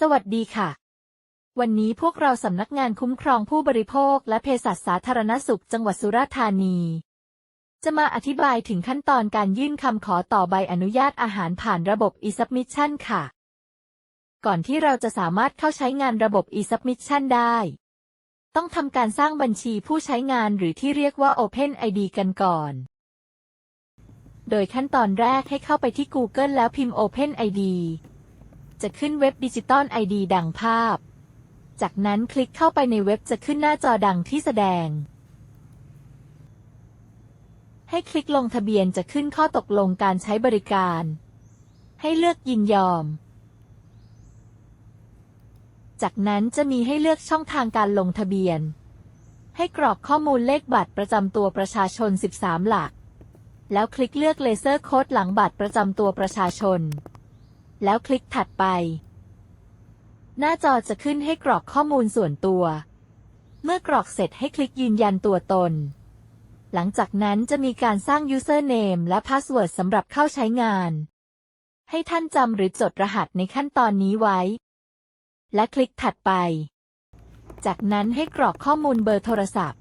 สวัสดีค่ะ วันนี้พวกเราสำนักงานคุ้มครองผู้บริโภค และเภสัชสาธารณสุขจังหวัดสุราษฎร์ธานี จะมาอธิบายถึงขั้นตอนการยื่นคำขอต่อใบอนุญาตอาหารผ่านระบบ e-submission ค่ะ ก่อนที่เราจะสามารถเข้าใช้งานระบบ e-submission ได้ ต้องทำการสร้างบัญชีผู้ใช้งานหรือที่เรียกว่า Open ID กันก่อน โดยขั้นตอนแรกให้เข้าไปที่ Google แล้วพิมพ์ Open ID จะขึ้นเว็บดิจิตอล ID ดังภาพ จากนั้นคลิกเข้าไปในเว็บจะขึ้นหน้าจอดังที่แสดง ให้คลิกลงทะเบียนจะขึ้นข้อตกลงการใช้บริการ ให้เลือกยินยอม จากนั้นจะมีให้เลือกช่องทางการลงทะเบียน ให้กรอกข้อมูลเลขบัตรประจำตัวประชาชน 13 หลัก แล้วคลิกเลือกเลเซอร์โค้ดหลังบัตรประจำตัวประชาชน แล้วคลิกถัดไป หน้าจอจะขึ้นให้กรอกข้อมูลส่วนตัว เมื่อกรอกเสร็จให้คลิกยืนยันตัวตน หลังจากนั้นจะมีการสร้าง username และ password สำหรับเข้าใช้งาน ให้ท่านจำหรือจดรหัสในขั้นตอนนี้ไว้ และคลิกถัดไป จากนั้นให้กรอกข้อมูลเบอร์โทรศัพท์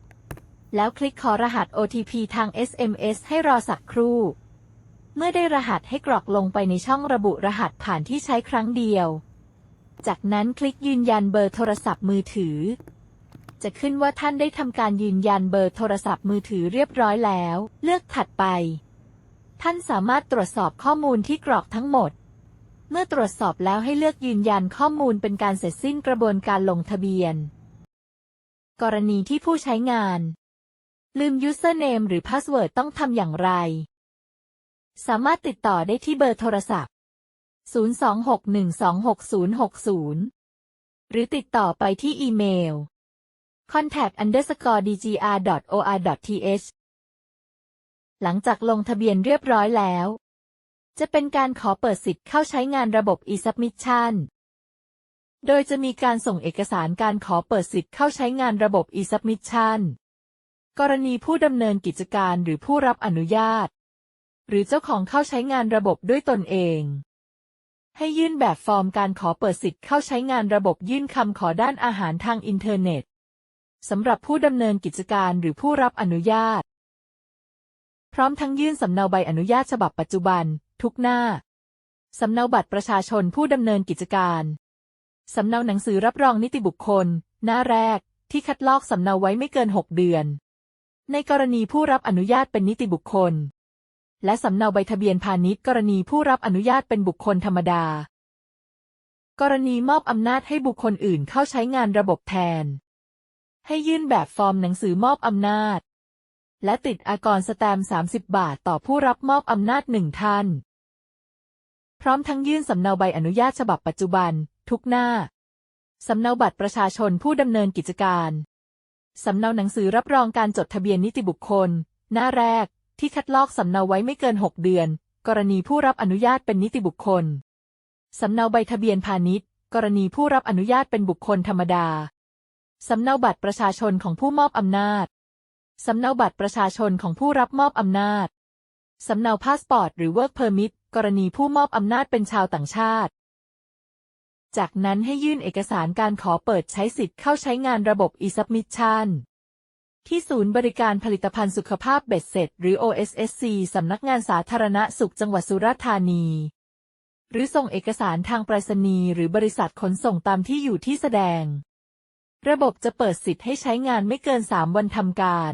แล้วคลิกขอรหัส OTP ทาง SMS ให้รอสักครู่ เมื่อได้รหัสให้กรอกลงไปในช่องระบุรหัสผ่านที่ใช้ครั้งเดียว จากนั้นคลิกยืนยันเบอร์โทรศัพท์มือถือ จะขึ้นว่าท่านได้ทำการยืนยันเบอร์โทรศัพท์มือถือเรียบร้อยแล้ว เลือกถัดไป ท่านสามารถตรวจสอบข้อมูลที่กรอกทั้งหมด เมื่อตรวจสอบแล้วให้เลือกยืนยันข้อมูลเป็นการเสร็จสิ้นกระบวนการลงทะเบียน กรณีที่ผู้ใช้งาน ลืม username หรือ password ต้องทำอย่างไร สามารถติดต่อได้ที่เบอร์โทรศัพท์ 026126060 หรือติดต่อไปที่อีเมล contact underscore dgr or th หลังจากลงทะเบียนเรียบร้อยแล้ว จะเป็นการขอเปิดสิทธิ์เข้าใช้งานระบบ e-submission โดยจะมีการส่งเอกสารการขอเปิดสิทธิ์เข้าใช้งานระบบ e-submission กรณีผู้ดำเนินกิจการหรือผู้รับอนุญาต หรือเจ้าของเข้าใช้งานระบบด้วยตนเอง ให้ยื่นแบบฟอร์มการขอเปิดสิทธิ์เข้าใช้งานระบบยื่นคำขอด้านอาหารทางอินเทอร์เน็ตสำหรับผู้ดำเนินกิจการหรือผู้รับอนุญาต พร้อมทั้งยื่นสำเนาใบอนุญาตฉบับปัจจุบัน ทุกหน้า สำเนาบัตรประชาชนผู้ดำเนินกิจการ สำเนาหนังสือรับรองนิติบุคคล หน้าแรก ที่คัดลอกสำเนาไว้ไม่เกิน 6 เดือน ในกรณีผู้รับอนุญาตเป็นนิติบุคคล และสำเนาใบทะเบียนพาณิชย์กรณีผู้รับอนุญาตเป็นบุคคลธรรมดา กรณีมอบอำนาจให้บุคคลอื่นเข้าใช้งานระบบแทน ให้ยื่นแบบฟอร์มหนังสือมอบอำนาจ และติดอากรสแตมป์30 บาทต่อผู้รับมอบอำนาจหนึ่งท่าน พร้อมทั้งยื่นสำเนาใบอนุญาตฉบับปัจจุบัน ทุกหน้าสำเนาบัตรประชาชนผู้ดำเนินกิจการ สำเนาหนังสือรับรองการจดทะเบียนนิติบุคคล หน้าแรก ที่คัดลอกสำเนาไว้ไม่เกิน 6 เดือน กรณีผู้รับอนุญาตเป็นนิติบุคคล สำเนาใบทะเบียนพาณิชย์ กรณีผู้รับอนุญาตเป็นบุคคลธรรมดา สำเนาบัตรประชาชนของผู้มอบอำนาจ สำเนาบัตรประชาชนของผู้รับมอบอำนาจ สำเนาพาสปอร์ตหรือ Work Permit กรณีผู้มอบอำนาจเป็นชาวต่างชาติ จากนั้นให้ยื่นเอกสารการขอเปิดใช้สิทธิ์เข้าใช้งานระบบ e-submission ที่ศูนย์บริการผลิตภัณฑ์สุขภาพเบ็ดเสร็จ หรือ OSSC สำนักงานสาธารณสุขจังหวัดสุราษฎร์ธานี หรือส่งเอกสารทางไปรษณีย์หรือบริษัทขนส่งตามที่อยู่ที่แสดง ระบบจะเปิดสิทธิ์ให้ใช้งานไม่เกิน 3 วันทำการ